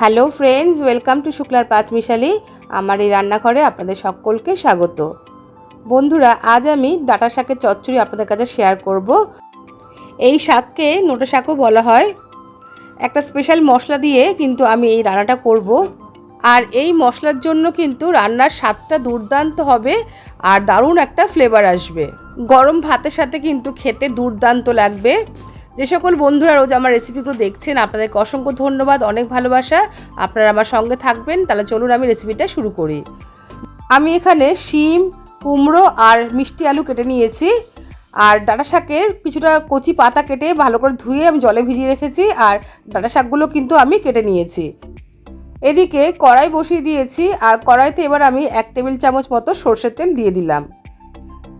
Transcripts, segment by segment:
Hello friends, welcome to শুক্লার পাঁচমিশালি আমার এই রান্নাঘরে আপনাদের সকলকে স্বাগত। বন্ধুরা, আজ আমি ডাটা শাকের চচ্চড়ি আপনাদের কাছে শেয়ার করব। এই শাককে নোটা শাকও বলা হয়। একটা স্পেশাল মশলা দিয়ে কিন্তু আমি এই রান্নাটা করব। আর এই মশলার জন্য কিন্তু রান্নার স্বাদটা দুর্দান্ত হবে আর দারুণ একটা ফ্লেভার আসবে। গরম ভাতের সাথে কিন্তু খেতে দুর্দান্ত লাগবে। যে সকল বন্ধুরা রোজ আমার রেসিপিগুলো দেখছেন, আপনাদেরকে অসংখ্য ধন্যবাদ, অনেক ভালোবাসা। আপনারা আমার সঙ্গে থাকবেন, তাহলে চলুন আমি রেসিপিটা শুরু করি। আমি এখানে শিম, কুমড়ো আর মিষ্টি আলু কেটে নিয়েছি। আর ডাটা শাকের কিছুটা কচি পাতা কেটে ভালো করে ধুয়ে আমি জলে ভিজিয়ে রেখেছি, আর ডাটা শাকগুলো কিন্তু আমি কেটে নিয়েছি। এদিকে কড়াই বসিয়ে দিয়েছি, আর কড়াইতে এবার আমি এক টেবিল চামচ মতো সর্ষের তেল দিয়ে দিলাম।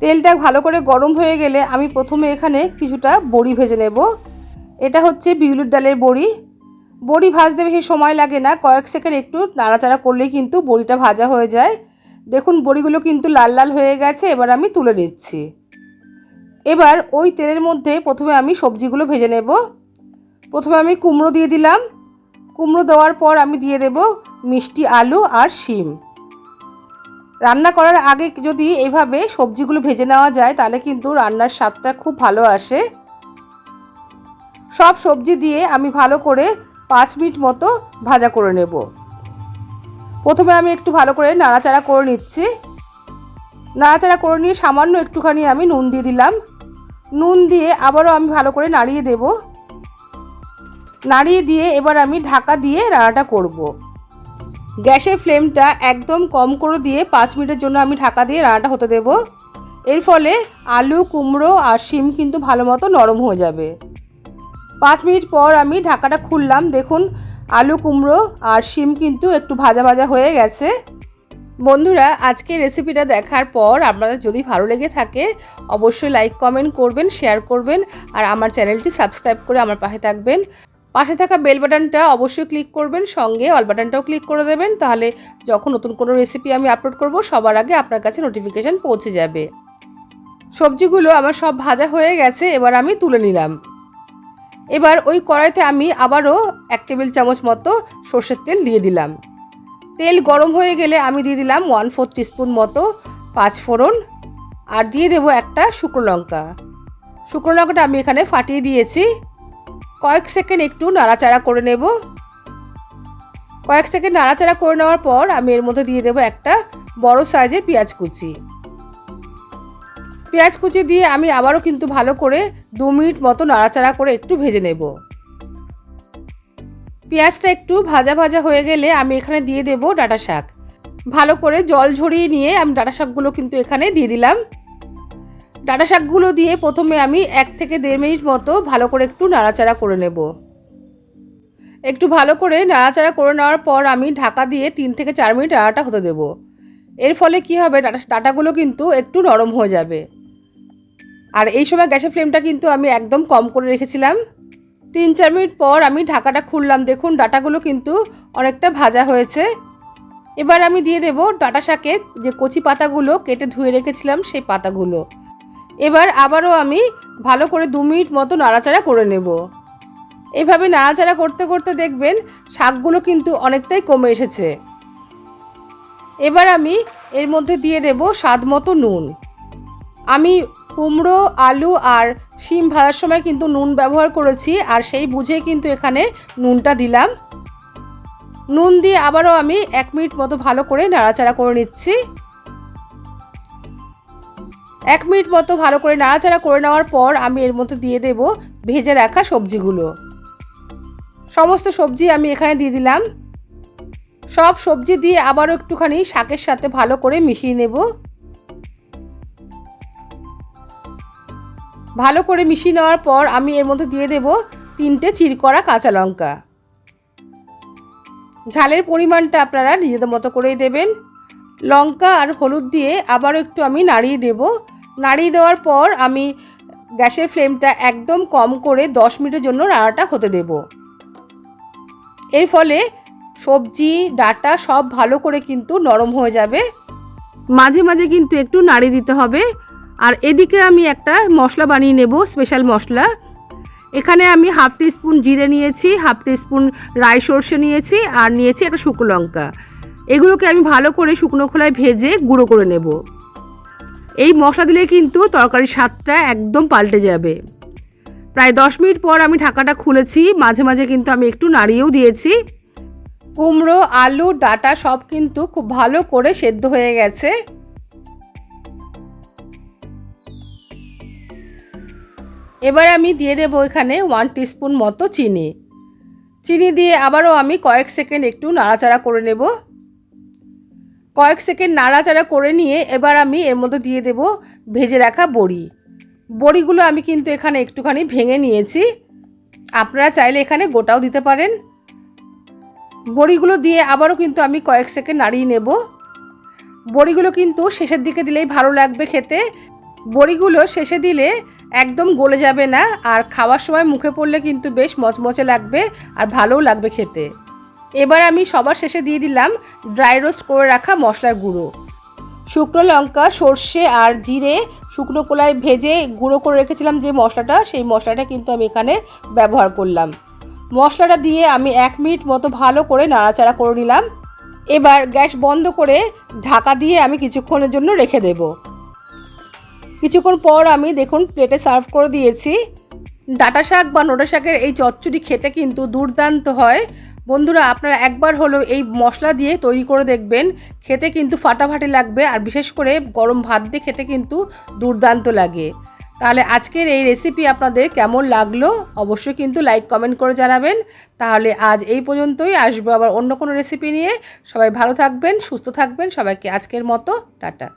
তেলটা ভালো করে গরম হয়ে গেলে আমি প্রথমে এখানে কিছুটা বড়ি ভেজে নেব। এটা হচ্ছে বিউলির ডালের বড়ি। বড়ি ভাজতে বেশি সময় লাগে না, কয়েক সেকেন্ড একটু নাড়াচাড়া করলেই কিন্তু বড়িটা ভাজা হয়ে যায়। দেখুন, বড়িগুলো কিন্তু লাল লাল হয়ে গেছে, এবার আমি তুলে নিচ্ছি। এবার ওই তেলের মধ্যে প্রথমে আমি সবজিগুলো ভেজে নেব। প্রথমে আমি কুমড়ো দিয়ে দিলাম। কুমড়ো দেওয়ার পর আমি দিয়ে দেব মিষ্টি আলু আর শিম। রান্না করার আগে যদি এভাবে সবজিগুলো ভেজে নেওয়া যায়, তাহলে কিন্তু রান্নার স্বাদটা খুব ভালো আসে। সব সবজি দিয়ে আমি ভালো করে পাঁচ মিনিট মতো ভাজা করে নেব। প্রথমে আমি একটু ভালো করে নাড়াচাড়া করে নিচ্ছি। নাড়াচাড়া করে নিয়ে সামান্য একটুখানি আমি নুন দিয়ে দিলাম। নুন দিয়ে আবারও আমি ভালো করে নাড়িয়ে দেব। নাড়িয়ে দিয়ে এবার আমি ঢাকা দিয়ে রান্নাটা করব। গ্যাসের ফ্লেমটা একদম কম করে দিয়ে পাঁচ মিনিটের জন্য আমি ঢাকা দিয়ে রান্নাটা হতে দেব। এর ফলে আলু, কুমড়ো আর শিম কিন্তু ভালো মতো নরম হয়ে যাবে। পাঁচ মিনিট পর আমি ঢাকাটা খুললাম। দেখুন, আলু, কুমড়ো আর শিম কিন্তু একটু ভাজা ভাজা হয়ে গেছে। বন্ধুরা, আজকে রেসিপিটা দেখার পর আপনাদের যদি ভালো লেগে থাকে, অবশ্যই লাইক, কমেন্ট করবেন, শেয়ার করবেন আর আমার চ্যানেলটি সাবস্ক্রাইব করে আমার পাশে থাকবেন। পাশে থাকা বেল বাটনটা অবশ্যই ক্লিক করবেন, সঙ্গে অল বাটনটাও ক্লিক করে দেবেন, তাহলে যখন নতুন কোনো রেসিপি আমি আপলোড করব, সবার আগে আপনার কাছে নোটিফিকেশান পৌঁছে যাবে। সবজিগুলো আমার সব ভাজা হয়ে গেছে, এবার আমি তুলে নিলাম। এবার ওই কড়াইতে আমি আবারও এক টেবিল চামচ মতো সর্ষের তেল দিয়ে দিলাম। তেল গরম হয়ে গেলে আমি দিয়ে দিলাম ওয়ান ফোর টিস্পুন মতো পাঁচ ফোড়ন, আর দিয়ে দেবো একটা শুকনো লঙ্কা। শুকনো লঙ্কাটা আমি এখানে ফাটিয়ে দিয়েছি। কয়েক সেকেন্ড একটু নাড়াচাড়া করে নেব। কয়েক সেকেন্ড নাড়াচাড়া করে নেওয়ার পর আমি এর মধ্যে দিয়ে দেবো একটা বড় সাইজের পেঁয়াজ কুচি। পেঁয়াজ কুচি দিয়ে আমি আবারও কিন্তু ভালো করে দু মিনিট মতো নাড়াচাড়া করে একটু ভেজে নেব। পেঁয়াজটা একটু ভাজা ভাজা হয়ে গেলে আমি এখানে দিয়ে দেব ডাটা শাক ভালো করে জল ঝরিয়ে নিয়ে আমি ডাটা শাকগুলো কিন্তু এখানে দিয়ে দিলাম। ডাটা শাকগুলো দিয়ে প্রথমে আমি এক থেকে দেড় মিনিট মতো ভালো করে একটু নাড়াচাড়া করে নেব। একটু ভালো করে নাড়াচাড়া করে নেওয়ার পর আমি ঢাকা দিয়ে তিন থেকে চার মিনিট রান্নাটা হতে দেব। এর ফলে কি হবে? ডাটা ডাটাগুলো কিন্তু একটু নরম হয়ে যাবে। আর এই সময় গ্যাসের ফ্লেমটা কিন্তু আমি একদম কম করে রেখেছিলাম। তিন চার মিনিট পর আমি ঢাকাটা খুললাম। দেখুন, ডাটাগুলো কিন্তু অনেকটা ভাজা হয়েছে। এবার আমি দিয়ে দেব ডাটা শাকের যে কচি পাতাগুলো কেটে ধুয়ে রেখেছিলাম সেই পাতাগুলো। এবার আবারও আমি ভালো করে দু মিনিট মতো নাড়াচাড়া করে নেব। এভাবে নাড়াচাড়া করতে করতে দেখবেন শাকগুলো কিন্তু অনেকটাই কমে এসেছে। এবার আমি এর মধ্যে দিয়ে দেব স্বাদ মতো নুন। আমি কুমড়ো, আলু আর শিম ভাজার সময় কিন্তু নুন ব্যবহার করেছি আর সেই বুঝে কিন্তু এখানে নুনটা দিলাম। নুন দিয়ে আবারও আমি এক মিনিট মতো ভালো করে নাড়াচাড়া করে নিচ্ছি। এক মিনিট মতো ভালো করে নাড়াচাড়া করে নেওয়ার পর আমি এর মধ্যে দিয়ে দেব ভেজে রাখা সবজিগুলো। সমস্ত সবজি আমি এখানে দিয়ে দিলাম। সব সবজি দিয়ে আবারও একটুখানি শাকের সাথে ভালো করে মিশিয়ে নেব। ভালো করে মিশিয়ে নেওয়ার পর আমি এর মধ্যে দিয়ে দেব তিনটে চিরকড়া কাঁচা লঙ্কা। ঝালের পরিমাণটা আপনারা নিজেদের মতো করেই দেবেন। লঙ্কা আর হলুদ দিয়ে আবারও একটু আমি নাড়িয়ে দেবো। নাড়িয়ে দেওয়ার পর আমি গ্যাসের ফ্লেমটা একদম কম করে দশ মিনিটের জন্য রান্নাটা হতে দেব। এর ফলে সবজি, ডাটা সব ভালো করে কিন্তু নরম হয়ে যাবে। মাঝে মাঝে কিন্তু একটু নাড়িয়ে দিতে হবে। আর এদিকে আমি একটা মশলা বানিয়ে নেব, স্পেশাল মশলা। এখানে আমি হাফ স্পুন জিরে নিয়েছি, হাফ স্পুন রাই সর্ষে নিয়েছি আর নিয়েছি একটা শুকনো লঙ্কা। এগুলোকে আমি ভালো করে শুকনো খোলায় ভেজে গুঁড়ো করে নেব। এই মশলা দিলে কিন্তু তরকারির স্বাদটা একদম পাল্টে যাবে। প্রায় দশ মিনিট পর আমি ঢাকাটা খুলেছি, মাঝে মাঝে কিন্তু আমি একটু নাড়িয়েও দিয়েছি। কুমড়ো, আলু, ডাটা সব কিন্তু খুব ভালো করে সেদ্ধ হয়ে গেছে। এবার আমি দিয়ে দেবো এখানে ওয়ান টিস্পুন মতো চিনি। চিনি দিয়ে আবারও আমি কয়েক সেকেন্ড একটু নাড়াচাড়া করে নেব। কয়েক সেকেন্ড নাড়াচাড়া করে নিয়ে এবার আমি এর মধ্যে দিয়ে দেব ভেজে রাখা বড়ি। বড়িগুলো আমি কিন্তু এখানে একটুখানি ভেঙে নিয়েছি। আপনারা চাইলে এখানে গোটাও দিতে পারেন। বড়িগুলো দিয়ে আবারও কিন্তু আমি কয়েক সেকেন্ড নাড়িয়ে নেব। বড়িগুলো কিন্তু শেষের দিকে দিলেই ভালো লাগবে খেতে। বড়িগুলো শেষে দিলে একদম গলে যাবে না, আর খাওয়ার সময় মুখে পড়লে কিন্তু বেশ মচমচে লাগবে আর ভালোও লাগবে খেতে। এবার আমি সবার শেষে দিয়ে দিলাম ড্রাই রোস্ট করে রাখা মশলার গুঁড়ো। শুকনো লঙ্কা, সর্ষে আর জিরে শুকনো কলায় ভেজে গুঁড়ো করে রেখেছিলাম যে মশলাটা, সেই মশলাটা কিন্তু আমি এখানে ব্যবহার করলাম। মশলাটা দিয়ে আমি এক মিনিট মতো ভালো করে নাড়াচাড়া করে নিলাম। এবার গ্যাস বন্ধ করে ঢাকা দিয়ে আমি কিছুক্ষণের জন্য রেখে দেব। কিছুক্ষণ পর আমি দেখুন প্লেটে সার্ভ করে দিয়েছি। ডাটা শাক বা নোটা শাকের এই চচ্চড়ি খেতে কিন্তু দুর্দান্ত হয়। বন্ধুরা, আপনারা একবার হলেও এই মশলা দিয়ে তৈরি করে দেখবেন। খেতে কিন্তু ফাটাফাটি লাগবে আর বিশেষ করে গরম ভাত দিয়ে খেতে কিন্তু দুর্দান্ত লাগে। তাহলে আজকের এই রেসিপি আপনাদের কেমন লাগল অবশ্যই কিন্তু লাইক কমেন্ট করে জানাবেন। তাহলে আজ এই পর্যন্তই, আসব আবার অন্য কোনো রেসিপি নিয়ে। সবাই ভালো থাকবেন, সুস্থ থাকবেন, সবাইকে আজকের মতো, টাটা।